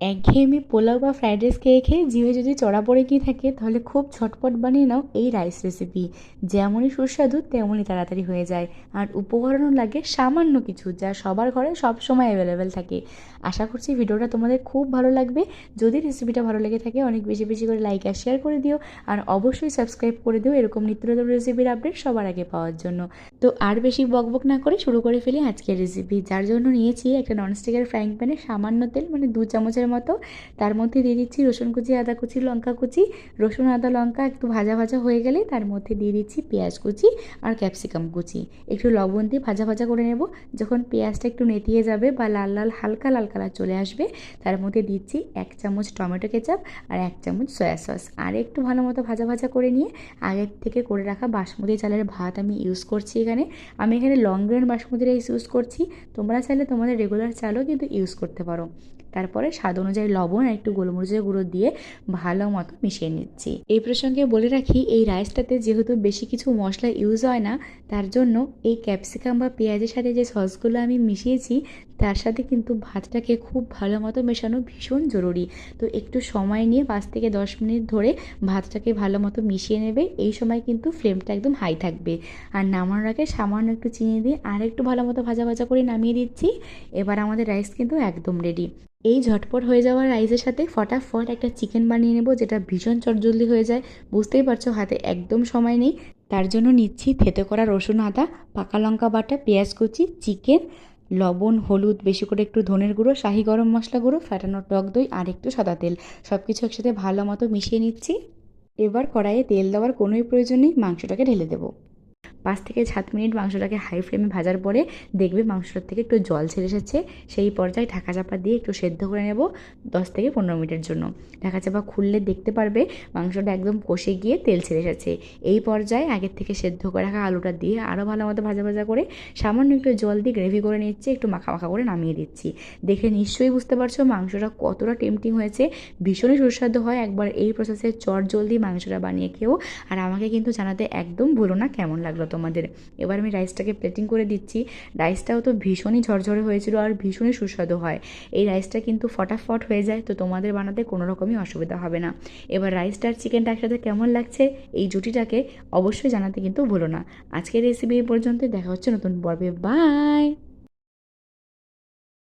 একঘেয়েমি পোলাও বা fried rice খেয়ে খেয়ে জিভে যদি চড়া পড়ে গিয়ে থাকে, তাহলে খুব ঝটপট বানিয়ে নাও এই রাইস রেসিপি যেমনই সুস্বাদু, তেমনই তাড়াতাড়ি হয়ে যায়। আর উপকরণও লাগে সামান্য কিছু, যা সবার ঘরে সব সময় অ্যাভেলেবেল থাকে। আশা করছি ভিডিওটা তোমাদের খুব ভালো লাগবে। যদি রেসিপিটা ভালো লেগে থাকে, অনেক বেশি বেশি করে লাইক আর শেয়ার করে দিও। আর অবশ্যই সাবস্ক্রাইব করে দিও এরকম নিত্য নতুন রেসিপির আপডেট সবার আগে পাওয়ার জন্য। তো আর বেশি বকবক না করে শুরু করে ফেলি আজকের রেসিপি যার জন্য নিয়েছি একটা ননস্টিকের ফ্রাইং প্যানে সামান্য তেল মানে দু চামচের মতো। তার মধ্যে দিয়ে দিচ্ছি রসুন কুচি, আদা কুচি, লঙ্কা কুচি। রসুন, আদা, লঙ্কা একটু ভাজা ভাজা হয়ে গেলে তার মধ্যে দিয়ে দিচ্ছি পেঁয়াজ কুচি আর ক্যাপসিকাম কুচি। একটু লবণ দিয়ে ভাজা ভাজা করে নেব। যখন পেঁয়াজটা একটু নেতিয়ে যাবে বা লাল লাল হালকা লাল কালার চলে আসবে, তার মধ্যে দিচ্ছি এক চামচ টমেটো কেচাপ আর এক চামচ সয়া সস। আর একটু ভালো মতো ভাজা ভাজা করে নিয়ে আগের থেকে করে রাখা বাসমতি চালের ভাত আমি ইউজ করছি এখানে। আমি এখানে long grain basmati rice use করছি। তোমরা চাইলে তোমাদের রেগুলার চালও কিন্তু ইউজ করতে পারো। তারপরে স্বাদ অনুযায়ী লবণ আর একটু গোলমরিচের গুঁড়ো দিয়ে ভালো মতো মিশিয়ে নিচ্ছি। এই প্রসঙ্গে বলে রাখি, এই রাইসটাতে যেহেতু বেশি কিছু মশলা ইউজ হয় না, তার জন্য এই ক্যাপসিকাম বা পেঁয়াজের সাথে যে সসগুলো আমি মিশিয়েছি, তার সাথে কিন্তু ভাতটাকে খুব ভালো মতো মেশানো ভীষণ জরুরি। তো একটু সময় নিয়ে পাঁচ থেকে দশ মিনিট ধরে ভাতটাকে ভালো মতো মিশিয়ে নেবে, এই সময় কিন্তু ফ্লেমটা একদম হাই থাকবে। আর নামানোর আগে সামান্য একটু চিনি দিয়ে আর একটু ভালো মতো ভাজা ভাজা করে নামিয়ে দিচ্ছি, এবার আমাদের রাইস কিন্তু একদম রেডি এই ঝটপট হয়ে যাওয়া রাইসের সাথে ফটাফট একটা চিকেন বানিয়ে নেব, যেটা ভীষণ চটজলদি হয়ে যায়। বুঝতেই পারছ, হাতে একদম সময় নেই। তার জন্য নিচ্ছি থেতে করা রসুন আদা, পাকা লঙ্কা বাটা, পেঁয়াজ কুচি, চিকেন, লবণ, হলুদ, বেশি করে একটু ধনের গুঁড়ো, শাহি গরম মশলা গুঁড়ো ফ্যাটানো টক দই আর একটু সাদা তেল। সব কিছু একসাথে ভালো মতো মিশিয়ে নিচ্ছি। এবার কড়াইয়ে তেল দেওয়ার কোনোই প্রয়োজন নেই, মাংসটাকে ঢেলে দেবো। পাঁচ থেকে সাত মিনিট মাংসটাকে হাই ফ্লেমে ভাজার পরে দেখবে মাংসটার থেকে একটু জল ছেড়ে এসেছে। সেই পর্যায়ে ঢাকা চাপা দিয়ে একটু সেদ্ধ করে নেব দশ থেকে পনেরো মিনিটের জন্য। ঢাকা চাপা খুললে দেখতে পারবে মাংসটা একদম কষে গিয়ে তেল ছেড়ে এসেছে। এই পর্যায়ে আগের থেকে সেদ্ধ করে রাখা আলুটা দিয়ে আরও ভালো মতো ভাজা ভাজা করে সামান্য একটু জল দিয়ে গ্রেভি করে নিচ্ছি, একটু মাখা মাখা করে নামিয়ে দিচ্ছি। দেখে নিশ্চয়ই বুঝতে পারছ মাংসটা কতটা টেমটিং হয়েছে। ভীষণই সুস্বাদু হয় একবার এই প্রসেসে চট জলদি মাংসটা বানিয়ে খেও। আর আমাকে কিন্তু জানাতে একদম ভুলো না কেমন লাগল তোমাদের। এবার আমি রাইসটাকে প্লেটিং করে দিচ্ছি। রাইসটাও তো ভীষণই ঝরঝরে হয়েছিল আর ভীষণই সুস্বাদু হয়। এই রাইসটা কিন্তু ফটাফট হয়ে যায়, তো তোমাদের বানাতে কোনো রকমই অসুবিধা হবে না। এবার রাইসটা আর চিকেনটা একসাথে কেমন লাগছে, এই জুটিটাকে অবশ্যই জানাতে কিন্তু ভুলো না। আজকের রেসিপি এই পর্যন্ত দেখা হচ্ছে নতুন পর্বে। বাই